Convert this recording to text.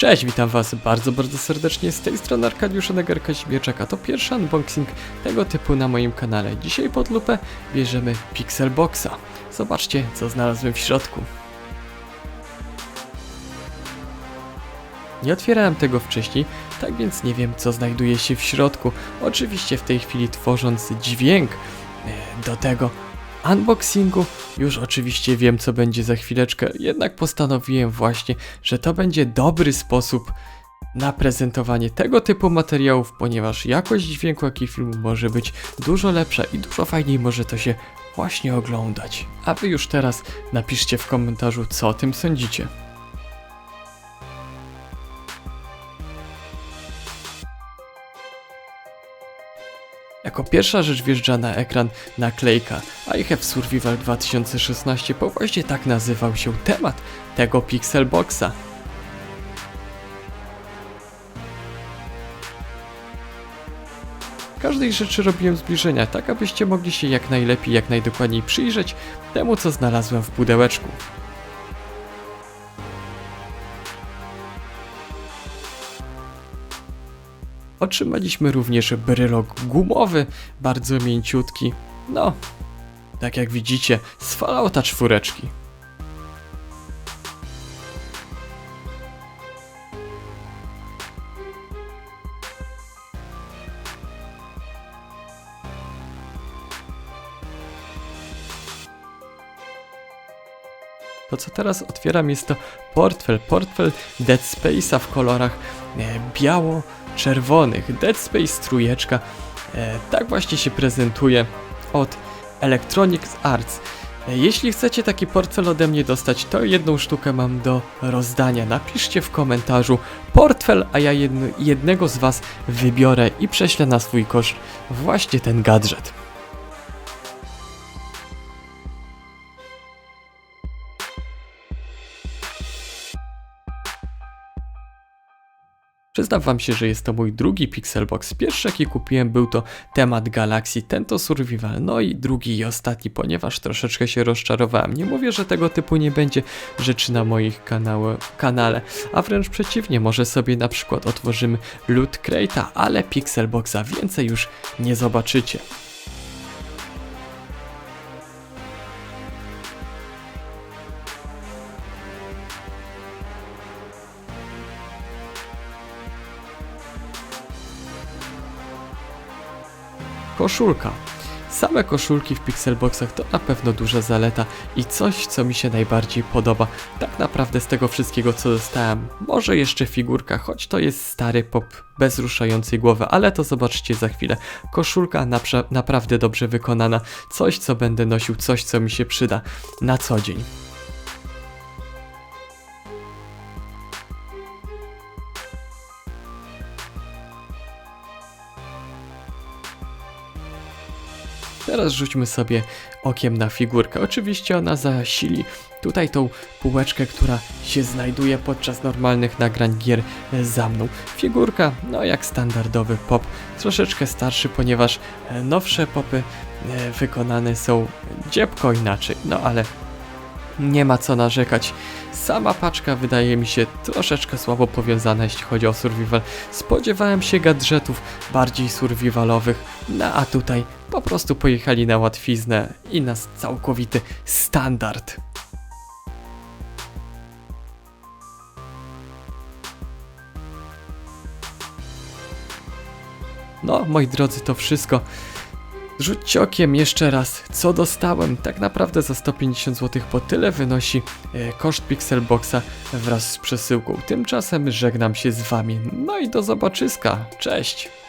Cześć, witam was bardzo, bardzo serdecznie z tej strony Arkadiusz Neger Kazimierczak, a to pierwszy unboxing tego typu na moim kanale. Dzisiaj pod lupę bierzemy Pixelboxa. Zobaczcie, co znalazłem w środku. Nie otwierałem tego wcześniej, tak więc nie wiem, co znajduje się w środku. Oczywiście w tej chwili tworząc dźwięk e, do tego unboxingu, już oczywiście wiem, co będzie za chwileczkę, jednak postanowiłem właśnie, że to będzie dobry sposób na prezentowanie tego typu materiałów, ponieważ jakość dźwięku, jak i filmu może być dużo lepsza i dużo fajniej może to się właśnie oglądać. A wy już teraz napiszcie w komentarzu, co o tym sądzicie. Jako pierwsza rzecz wjeżdża na ekran naklejka I Have Survival 2016, bo właśnie tak nazywał się temat tego Pixelboxa. Każdej rzeczy robiłem zbliżenia, tak abyście mogli się jak najlepiej, jak najdokładniej przyjrzeć temu, co znalazłem w pudełeczku. Otrzymaliśmy również brylok gumowy, bardzo mięciutki. No, tak jak widzicie, z Fallouta czwóreczki. To co teraz otwieram jest to portfel, portfel Dead Space'a w kolorach e, biało-czerwonych. Dead Space trójeczka, e, tak właśnie się prezentuje od Electronic Arts. E, Jeśli chcecie taki portfel ode mnie dostać, to jedną sztukę mam do rozdania. Napiszcie w komentarzu portfel, a ja jednego z Was wybiorę i prześlę na swój koszt właśnie ten gadżet. Przyznam wam się, że jest to mój drugi Pixelbox. Pierwszy jaki kupiłem był to temat Galaxy, ten to Survival, no i drugi i ostatni, ponieważ troszeczkę się rozczarowałem. Nie mówię, że tego typu nie będzie rzeczy na moich kanałe, kanale, a wręcz przeciwnie, może sobie na przykład otworzymy Loot Crate'a, ale Pixelboxa więcej już nie zobaczycie. Koszulka. Same koszulki w Pixelboxach to na pewno duża zaleta i coś, co mi się najbardziej podoba. Tak naprawdę z tego wszystkiego, co dostałem, może jeszcze figurka, choć to jest stary pop bez ruszającej głowy, ale to zobaczycie za chwilę. Koszulka naprawdę dobrze wykonana, coś, co będę nosił, coś, co mi się przyda na co dzień. Teraz rzućmy sobie okiem na figurkę. Oczywiście ona zasili tutaj tą półeczkę, która się znajduje podczas normalnych nagrań gier za mną. Figurka, no jak standardowy pop, troszeczkę starszy, ponieważ nowsze popy e, wykonane są dziebko inaczej, no ale nie ma co narzekać. Sama paczka wydaje mi się troszeczkę słabo powiązana, jeśli chodzi o survival. Spodziewałem się gadżetów bardziej survivalowych, no a tutaj po prostu pojechali na łatwiznę i na całkowity standard. No, moi drodzy, to wszystko. Rzućcie okiem jeszcze raz, co dostałem. Tak naprawdę za 150 zł, bo tyle wynosi e, koszt Pixelboxa wraz z przesyłką. Tymczasem żegnam się z wami. No i do zobaczyska. Cześć!